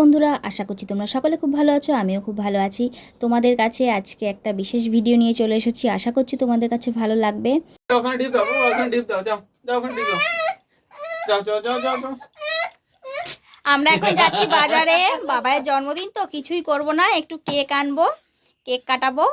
বন্ধুরা আশা করছি তোমরা সকলে খুব ভালো আছো আমিও খুব ভালো আছি। তোমাদের কাছে আজকে একটা বিশেষ ভিডিও নিয়ে চলে এসেছি আশা করছি তোমাদের কাছে ভালো লাগবে। আমরা এখন যাচ্ছি বাজারে বাবার জন্মদিন তো কিছুই করব না একটু কেক আনব কেক কাটাবো।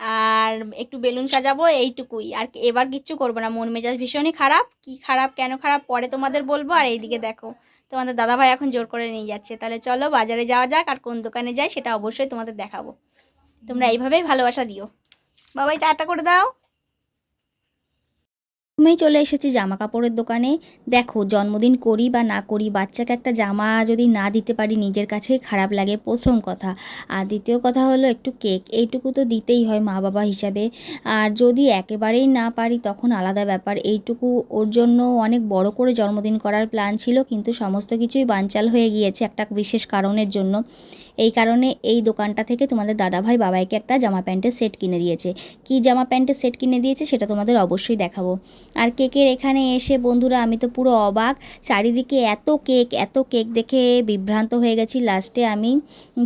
আর একটু বেলুন সাজাবো এইটুকুই। আর এবার কিচ্ছু করব না, মন মেজাজ ভীষণই খারাপ। কি খারাপ, কেন খারাপ, পরে তোমাদের বলব। আর এইদিকে দেখো, তোমাদের দাদাভাই এখন জোর করে নিয়ে যাচ্ছে। তাহলে চলো বাজারে যাওয়া যাক, আর কোন দোকানে যাই সেটা অবশ্যই তোমাদের দেখাবো। তোমরা এইভাবেই ভালোবাসা দিও। বাবাই, টাটা করে দাও। প্রথমেই চলে এসেছি জামা কাপড়ের দোকানে। দেখো, জন্মদিন করি বা না করি, বাচ্চাকে একটা জামা যদি না দিতে পারি, নিজের কাছে খারাপ লাগে, প্রথম কথা। আর দ্বিতীয় কথা হলো একটু কেক, এইটুকু তো দিতেই হয় মা বাবা হিসাবে। আর যদি একেবারেই না পারি, তখন আলাদা ব্যাপার। এইটুকু ওর জন্য অনেক বড় করে জন্মদিন করার প্ল্যান ছিল, কিন্তু সমস্ত কিছুই বানচাল হয়ে গিয়েছে একটা বিশেষ কারণের জন্য। এই কারণে এই দোকানটা থেকে তোমাদের দাদাভাই বাবাইকে একটা জামা প্যান্টের সেট কিনে দিয়েছে। কি জামা প্যান্টের সেট কিনে দিয়েছে, সেটা তোমাদের অবশ্যই দেখাবো। আর কেকের এখানে এসে, বন্ধুরা, আমি তো পুরো অবাক। চারিদিকে এত কেক এত কেক দেখে বিভ্রান্ত হয়ে গেছি। লাস্টে আমি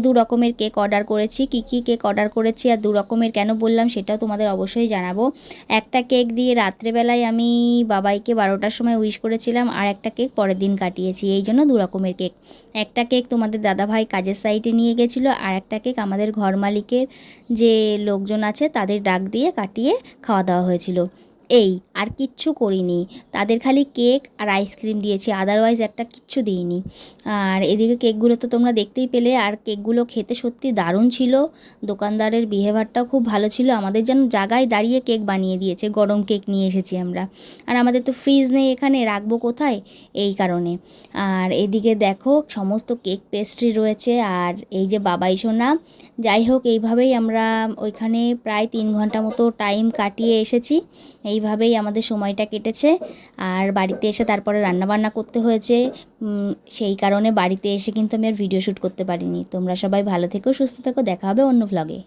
দু রকমের কেক অর্ডার করেছি। কি কি কেক অর্ডার করেছি আর দু রকমের কেন বললাম সেটাও তোমাদের অবশ্যই জানাব। একটা কেক দিয়ে রাত্রেবেলায় আমি বাবাইকে বারোটার সময় উইশ করেছিলাম আর একটা কেক পরের দিন কাটিয়েছি। এই জন্য দু রকমের কেক। একটা কেক তোমাদের দাদাভাই কাজের সাইটে নিয়ে গেছিল আর একটা কেক আমাদের ঘর মালিকের যে লোকজন আছে তাদের ডাক দিয়ে কাটিয়ে খাওয়া দাওয়া হয়েছিল। এই, আর কিচ্ছু করিনি। তাদের খালি কেক আর আইসক্রিম দিয়েছি আদারওয়াইজ একটা কিচ্ছু দিইনি। আর এদিকে কেকগুলো তো তোমরা দেখতেই পেলে, আর কেকগুলো খেতে সত্যি দারুণ ছিল। দোকানদারের বিহেভিয়ারটাও খুব ভালো ছিল। আমাদের যেন জায়গায় দাঁড়িয়ে কেক বানিয়ে দিয়েছে, গরম কেক নিয়ে এসেছি আমরা। আর আমাদের তো ফ্রিজ নেই এখানে, রাখব কোথায়? এই কারণে। আর এদিকে দেখো, সমস্ত কেক পেস্ট্রি রয়েছে। আর এই যে বাবাই সোনা যাই হোক, এইভাবেই আমরা ওইখানে প্রায় তিন ঘণ্টা মতো টাইম কাটিয়ে এসেছি। এইভাবেই আমাদের সময়টা কেটেছে। আর বাড়িতে এসে তারপরে রান্নাবান্না করতে হয়েছে। সেই কারণে বাড়িতে এসে কিন্তু আমি আর ভিডিও শ্যুট করতে পারিনি। তোমরা সবাই ভালো থেকো, সুস্থ থেকো। দেখা হবে অন্য ভ্লগে